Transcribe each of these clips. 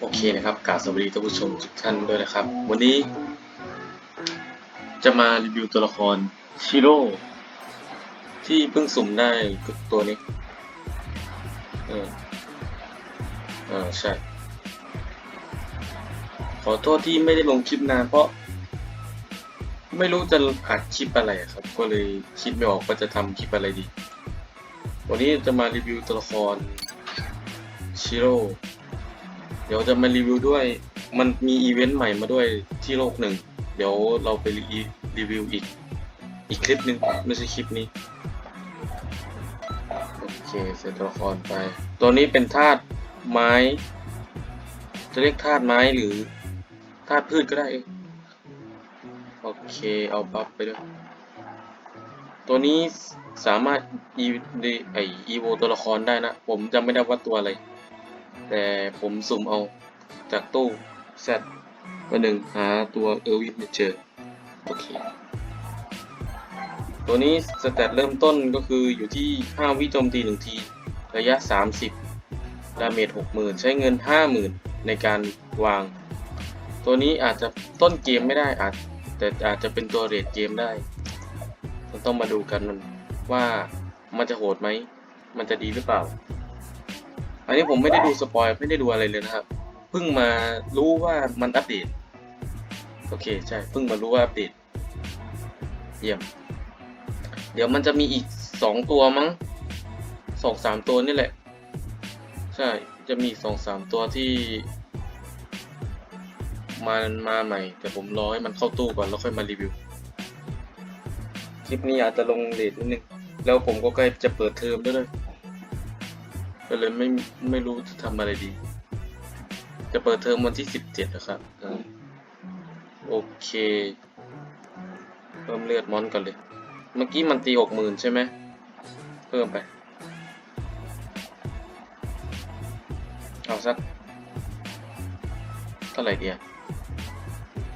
โอเคนะครับกราบสวัสดีท่านผู้ชมทุกท่านด้วยนะครับ วันนี้ จะมารีวิวตัวละครชิโร่ที่เพิ่งสุ่มได้ตัวนี้เออเออใช่ ขอโทษที่ไม่ได้ลงคลิปนานเพราะ ไม่รู้จะอัดคลิปอะไรครับ ก็เลยคิดไม่ออกว่าจะทำคลิปอะไรดี วันนี้จะมารีวิวตัวละครชิโร่ เดี๋ยวจะมารีวิวด้วย มันมีอีเวนต์ใหม่มาด้วยที่โลกหนึ่ง เดี๋ยวเราไปรีรวิวอีก อีกคลิปหนึ่งไม่ใช่คลิปนี้ โอเคเสร็จตัวละครไป ตัวนี้เป็นธาตุไม้ จะเรียกธาตุไม้หรือธาตุพืชก็ได้ โอเคเอาบัฟไปด้วย ตัวนี้สามารถอีไออีโวตัวละครได้นะ ผมจำไม่ได้ว่าตัวอะไร แต่ผมสุ่มเอาจากตู้แซดมาหนึ่งหาตัวเออร์วินไม่เจอ โอเค ตัวนี้สเตตเริ่มต้นก็คืออยู่ที่ 5 วิโจมตี 1 ที ระยะ 30 ดาเมจ 60,000 ใช้เงิน 50,000 ในการวาง ตัวนี้อาจจะต้นเกมไม่ได้อาจแต่อาจจะเป็นตัวเรทเกมได้เราต้องมาดูกันมันว่ามันจะโหดไหม มันจะดีหรือเปล่า อันนี้ผมไม่ได้ดูสปอยไม่ได้ดูอะไรเลยนะครับ เพิ่งมารู้ว่ามันอัปเดต โอเคใช่เพิ่งมารู้ว่าอัปเดต เยี่ยม เดี๋ยวมันจะมีอีกสองตัวมั้งสองสามตัวนี่แหละ ใช่ จะมีสองสามตัวที่ มันมาใหม่ แต่ผมรอให้มันเข้าตู้ก่อนแล้วค่อยมารีวิว คลิปนี้อาจจะลงเลทนิดนึง แล้วผมก็ใกล้จะเปิดเทอมด้วยเลย ก็เลยไม่ไม่รู้จะทำอะไรดี จะเปิดเทอมวันที่สิบเจ็ดนะครับโอเคเพิ่มเลือดมอนกันเลย เมื่อกี้มันตีหกหมื่นใช่ไหมเพิ่มไปเอาสักเท่าไหร่เดีย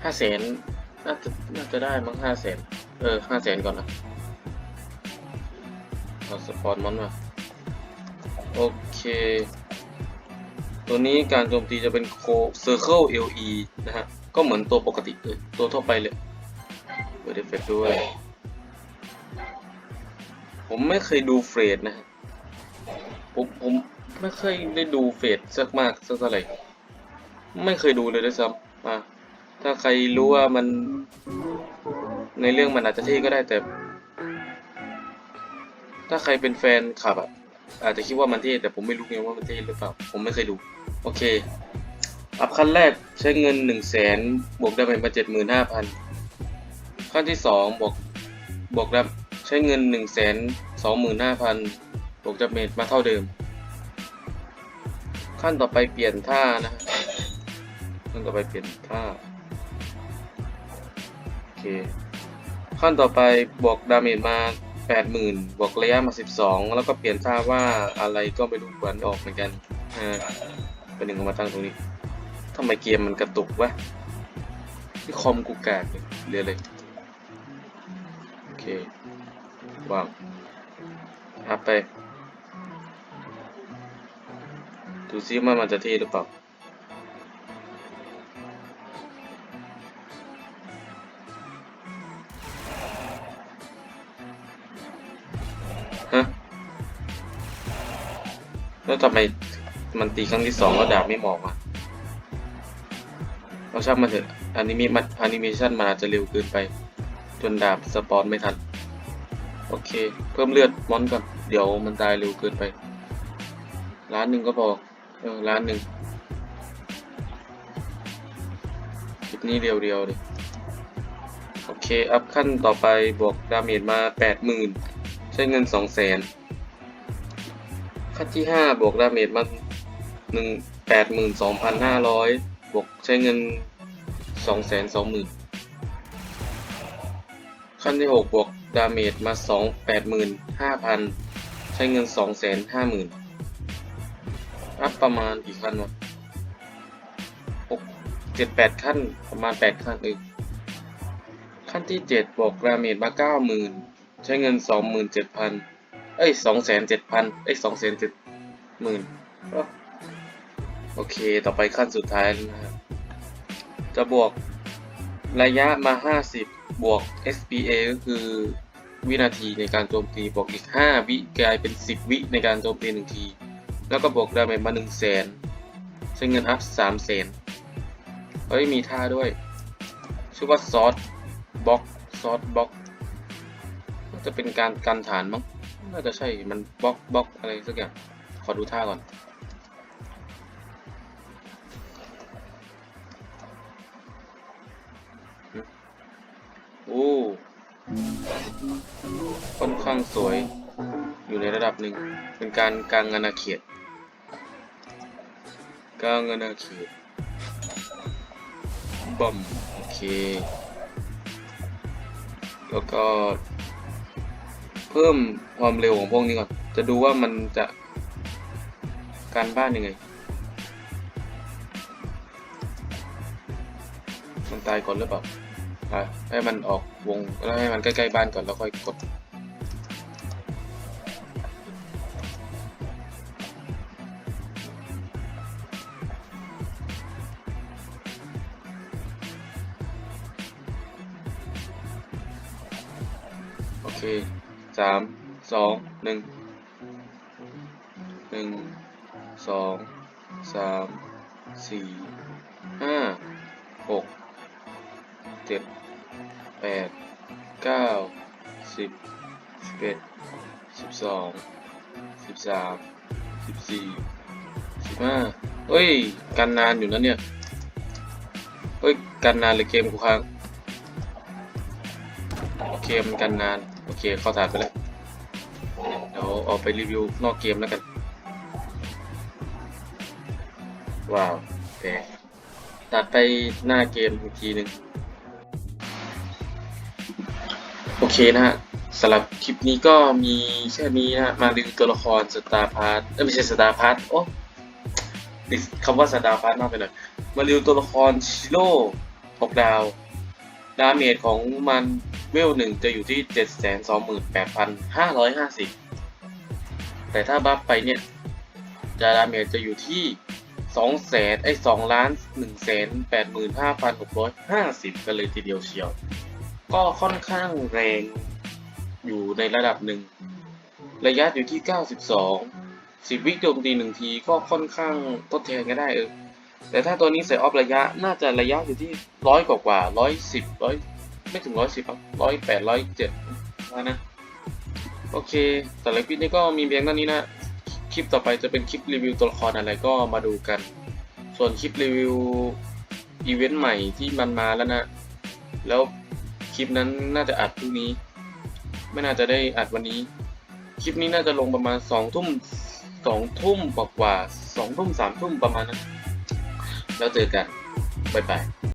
ห้าแสนน่าจะน่าจะได้มั้งห้าแสนเออห้าแสนก่อนนะเอาสปอนมอนมา โอเค ตัวนี้การโจมตีจะเป็นโค Circle LE นะฮะ ก็เหมือนตัวปกติเลยตัวทั่วไปเลยเปิดเอฟเฟกด้วย ผมไม่เคยดูเฟรดนะผมผมไม่เคยได้ดูเฟรดสักมากสักเท่าไหร่ไม่เคยดูเลยด้วยซ้ำอะถ้าใครรู้ว่ามัน ในเรื่องมันอาจจะเท่ก็ได้แต่ ถ้าใครเป็นแฟนขับอะ อาจจะคิดว่ามันเท่แต่ผมไม่รู้ไงว่ามันเท่หรือเปล่า ผมไม่เคยดู โอเค อัพขั้นแรกใช้เงินหนึ่งแสนบวกดาเมจมาเจ็ดหมื่นห้าพันขั้นที่สองบวกบวกดาใช้เงินหนึ่งแสนสองหมื่นห้าพันบวกดาเมจมาเท่าเดิม ขั้นต่อไปเปลี่ยนท่านะฮะขั้นต่อไปเปลี่ยนท่าโอเคขั้นต่อไปบวกดาเมจมา แปดหมื่นบวกระยะมาสิบสองแล้วก็เปลี่ยนท่าว่าอะไรก็ไม่รู้กวนออกเหมือนกันอ่าเป็นหนึ่งเอามาตั้งตรงนี้ทำไมเกมมันกระตุกวะที่คอมกูกากเลยเรียเลยโอเควางอัพไปดูซิว่ามันจะเท่หรือเปล่า แล้วทำไมมันตีครั้งที่สองแล้วดาบไม่มองอะเราช่างมันเถอะอนิเมะมันอนิเมชันมันอาจจะเร็วเกินไป จนดาบสปอนไม่ทัน โอเค เพิ่มเลือดมอนก่อน เดี๋ยวมันตายเร็วเกินไปล้านหนึ่งก็พอ เออล้านหนึ่งคลิปนี้เรียวๆเลยโอเค อัพขั้นต่อไปบวกดาเมจมาแปดหมื่นใช้เงินสองแสน ขั้นที่ห้าบวกดาเมจมาหนึ่งแปดหมื่นสองพันห้าร้อยบวกใช้เงินสองแสนสองหมื่นขั้นที่หกบวกดาเมจมาสองแปดหมื่นห้าพันใช้เงินสองแสนห้าหมื่นอัพประมาณกี่ขั้นวะหกเจ็ดแปดขั้นประมาณแปดขั้นเองขั้นที่เจ็ดบวกดาเมจมาเก้าหมื่นใช้เงินสองหมื่นเจ็ดพัน เอ้ยสองแสนเจ็ดพันเอ้ยสองแสนเจ็ดหมื่นโอเค ต่อไปขั้นสุดท้ายนะครับ จะบวกระยะมา 50 บวก SPA ก็คือวินาทีในการโจมตีบวกอีก 5 วิกลายเป็น 10 วิในการโจมตี1ที แล้วก็บวกดาเมจมา1 0 0 0 0แสนใช้เงินอัพ3 0 0แสนเฮ้ย มีท่าด้วย ชื่อว่าซอสบล็อกซอสบล็อกจะเป็นการกันฐานมั้ง น่าจะใช่ มันบล็อกบล็อกอะไรสักอย่าง ขอดูท่าก่อน โอ้ ค่อนข้างสวย อยู่ในระดับหนึ่ง เป็นการกลางอาณาเขตกลางอาณาเขตบอม โอเค แล้วก็ เพิ่มความเร็วของพวกนี้ก่อน จะดูว่ามันจะการบ้านยังไง มันตายก่อนหรือเปล่าให้มันออกวงแล้วให้มันใกล้ๆบ้านก่อนแล้วค่อยกดโอเค สามสองหนึ่งหนึ่งสองสามสี่ห้าหกเจ็ดแปดเก้าสิบสิบเอ็ดสิบสองสิบสามสิบสี่สิบห้าเฮ้ย กันนานอยู่นะเนี่ย เฮ้ย กันนานเลยเกมกูค้างเคมันกันนาน โอเคเข้าฐานไปแล้ว เดี๋ยวออกไปรีวิวนอกเกมแล้วกัน ว้าวแต่ตัดไปหน้าเกมอีกทีหนึ่งโอเคนะฮะสำหรับคลิปนี้ก็มีแค่นี้นะมารีวิวตัวละครสตาร์พาร์ทไม่ใช่สตาร์พาร์ทโอ้ติดคำว่าสตาร์พาร์ทมากไปหน่อยมารีวิวตัวละครชิโร่หกดาว ดาเมจของมัน เวลหนึ่งจะอยู่ที่เจ็ดแสนสองหมื่นแปดพันห้าร้อยห้าสิบแต่ถ้าบัฟไปเนี่ย จะดาเมจจะอยู่ที่สองแสนไอ้สองล้านหนึ่งแสนแปดหมื่นห้าพันหกร้อยห้าสิบกันเลยทีเดียวเชียว ก็ค่อนข้างแรงอยู่ในระดับหนึ่ง ระยะอยู่ที่ 92 10 วิโจมตีหนึ่งทีก็ค่อนข้างทดแทนกันได้เออแต่ถ้าตัวนี้ใส่ออฟระยะน่าจะระยะอยู่ที่ร้อยกว่ากว่าร้อยสิบร้อย ไม่ถึงร้อยสิบร้อยแปดร้อยเจ็ดนะ โอเคสำหรับคลิปนี้ก็มีเพียงเท่านี้นะ คลิปต่อไปจะเป็นคลิปรีวิวตัวละครอะไรก็มาดูกัน ส่วนคลิปรีวิวอีเวนต์ใหม่ที่มันมาแล้วนะ แล้วคลิปนั้นน่าจะอัดพรุ่งนี้ ไม่น่าจะได้อัดวันนี้ คลิปนี้น่าจะลงประมาณสองทุ่มสองทุ่มกว่าๆสองทุ่มสามทุ่มประมาณนั้น แล้วเจอกัน บ๊ายบาย